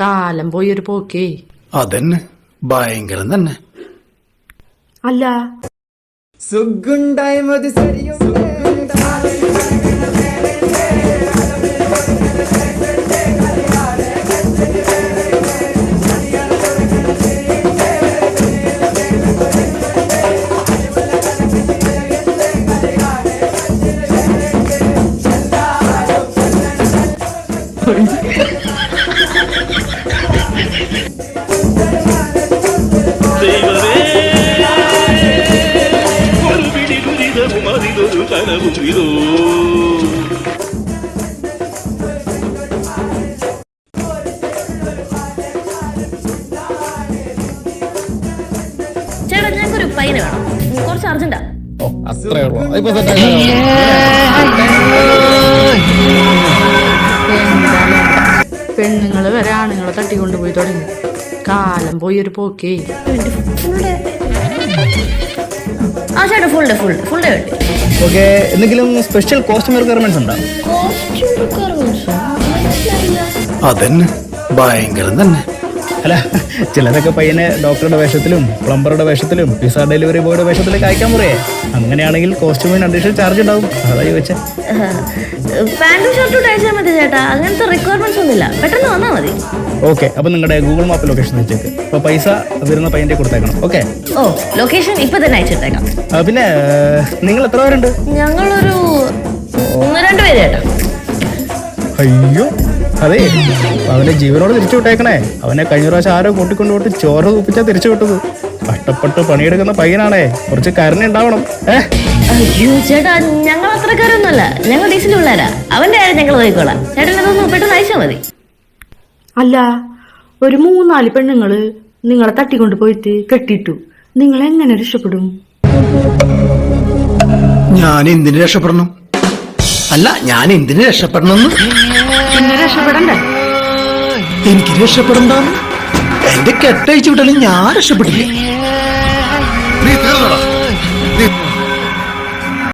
കാലം പോയി ഒരു പോക്കേ. അതന്നെ. ഭയങ്കരം തന്നെ. അല്ല. Thank മതി അതിലൊരു കനവും ഇതോ ചേട്ടാ ഞങ്ങൾക്കൊരു പൈന വേണം. കുറച്ച് അർജന്റാ. ഓ അത്രേ ഉള്ളൂ. ഇപ്പൊ സെറ്റ് പെണ്ണുങ്ങൾ വരെ ആണുങ്ങളെ തട്ടിക്കൊണ്ടുപോയി തുടങ്ങി. കാലം പോയി ഒരു പോക്കേ. ആ ചേട്ടാ full day full full day വേണ്ടി ഓക്കെ എന്തെങ്കിലും സ്പെഷ്യൽ കോസ്റ്റ്യൂം റിക്വയർമെന്റ്സ് ഉണ്ടോ? അതന്നെ ഭയങ്കരം തന്നെ. അല്ല ചിലരൊക്കെ പയ്യനെ ഡോക്ടറുടെ വേഷത്തിലും പ്ലംബറുടെ വേഷത്തിലും പിസ ഡെലിവറി ബോയുടെ വേഷത്തിലും അയക്കാൻ പറയേ. അങ്ങനെയാണെങ്കിൽ കോസ്റ്റ്യൂമിന് അഡീഷണൽ ചാർജ് ഉണ്ടാവും. അതാ ചോദിച്ചേ. പാന്റും ഷർട്ടും അയച്ചാൽ മതി ചേട്ടാ. അങ്ങനത്തെ റിക്വയർമെന്റ്സ് ഒന്നുമില്ല. പെട്ടെന്ന് വന്നാൽ മതി. ഓക്കെ അപ്പൊ നിങ്ങളുടെ ഗൂഗിൾ മാപ്പ് ലൊക്കേഷൻ വെച്ചേക്ക്. അപ്പൊ പൈസ വരുന്ന പയ്യന്റെ കൊടുത്തേക്കണം. ഓക്കെ ഓ ലൊക്കേഷൻ ഇപ്പൊ തന്നെ അയച്ചിട്ടേക്കാം. പിന്നെ നിങ്ങൾ എത്ര പേരുണ്ട്? ഞങ്ങളൊരു ഒന്ന് രണ്ട് പേര് ചേട്ടാ. അയ്യോ. അതെ അവനെ ജീവനോട് തിരിച്ചു വിട്ടേക്കണേ. അവനെ കഴിഞ്ഞ പ്രാവശ്യം ആരോ കൂട്ടിക്കൊണ്ടു പോയിട്ട് ചോറ് കുപ്പിച്ചാ തിരിച്ചു വിട്ടത്. കഷ്ടപ്പെട്ട് പണിയെടുക്കുന്ന പയ്യനാണേ. കുറച്ച് കരുണ ഉണ്ടാവണം. അയ്യോ ചേട്ടാ ഞങ്ങൾ അത്രക്കാരൊന്നുമല്ല ഞങ്ങൾ ഡീസൽ പിള്ളേരാ. അവന്റെ കാര്യം ഞങ്ങൾ നോക്കിക്കോളാം. ചേട്ടൻ ഇതൊന്ന് പെട്ടെന്ന് അയച്ചാൽ മതി. അല്ല ഒരു മൂന്നാൽ പെണ്ണുങ്ങൾ നിങ്ങളെ തട്ടിക്കൊണ്ടു പോയിട്ട് കെട്ടിയിട്ടു. നിങ്ങൾ എങ്ങനെ രക്ഷപ്പെടും? ഞാൻ എന്തിനു രക്ഷപ്പെടണം? അല്ല ഞാൻ എന്തിനു രക്ഷപ്പെടണമെന്ന്? പിന്നെ രക്ഷപ്പെടണ്ടേ? എനിക്ക് രക്ഷപ്പെടണ്ടെന്ന്? എന്റെ കെട്ടയച്ചു വിട്ടാലും ഞാൻ രക്ഷപ്പെടില്ല. നീ തീർന്നടാ